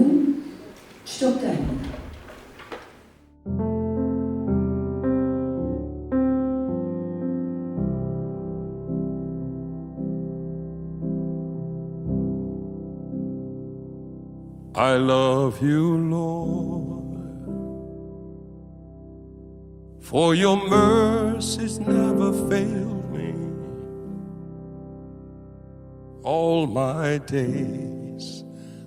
선한 추적자, 좋은 추적자입니다. I love you, Lord, for your mercies never failed me. All my days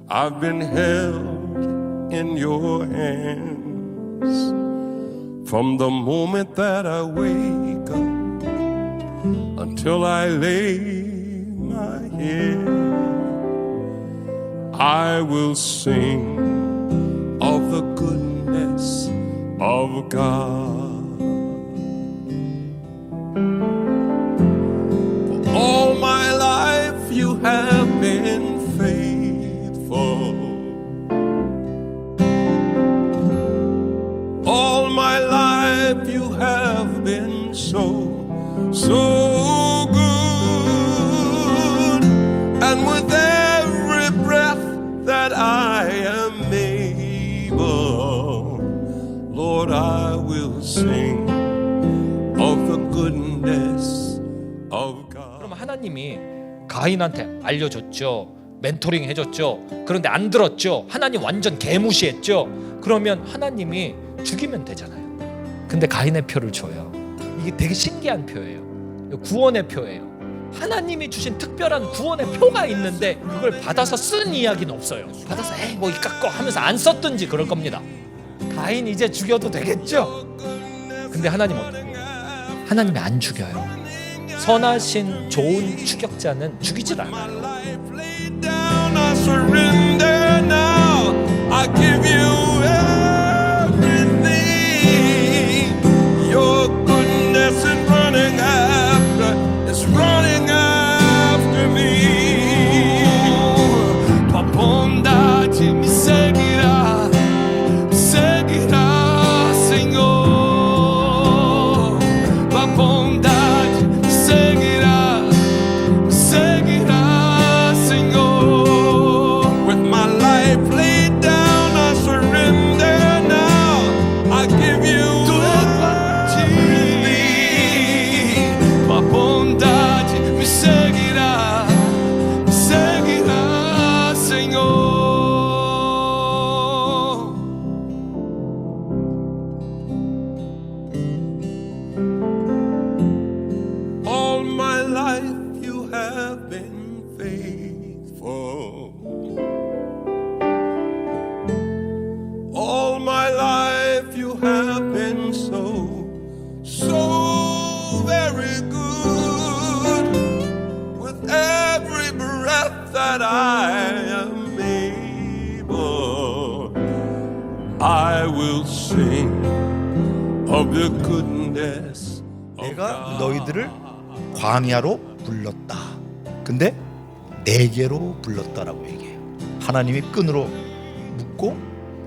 I've been held in your hands from the moment that I wake up until I lay my head. I will sing of the goodness of God. For all my life you have been faithful. All my life you have been so, so good. And with every breath that I am able, Lord, I will sing of the goodness of God. 그럼 하나님이 가인한테 알려줬죠. 멘토링 해줬죠. 그런데 안 들었죠. 하나님 완전 개무시했죠. 그러면 하나님이 죽이면 되잖아요. 근데 가인의 표를 줘요. 이게 되게 신기한 표예요. 구원의 표예요. 하나님이 주신 특별한 구원의 표가 있는데 그걸 받아서 쓴 이야기는 없어요. 받아서 에이 뭐 이깎고 하면서 안 썼든지 그럴 겁니다. 가인 이제 죽여도 되겠죠? 근데 하나님 어떻게? 하나님이 안 죽여요. 선하신 좋은 추격자는 죽이질 않아요. That I am able, I will sing of the goodness of 내가. 너희들을 광야로 불렀다. 근데 내게로 불렀다라고 얘기해요. 하나님이 끈으로 묶고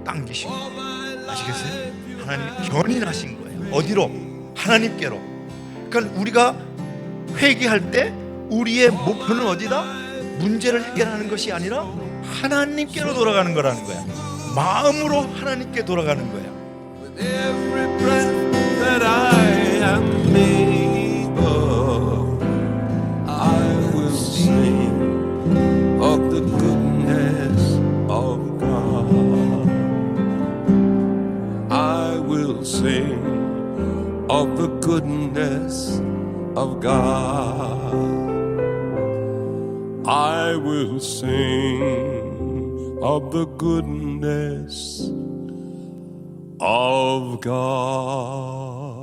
당기시고 아시겠어요? 하나님이 견인하신 거예요. 어디로? 하나님께로. 그러니까 우리가 회개할 때 우리의 목표는 어디다? 문제를 해결하는 것이 아니라 하나님께로 돌아가는 거라는 거야. 마음으로 하나님께 돌아가는 거야. Goodness of God. I will sing of the goodness of God.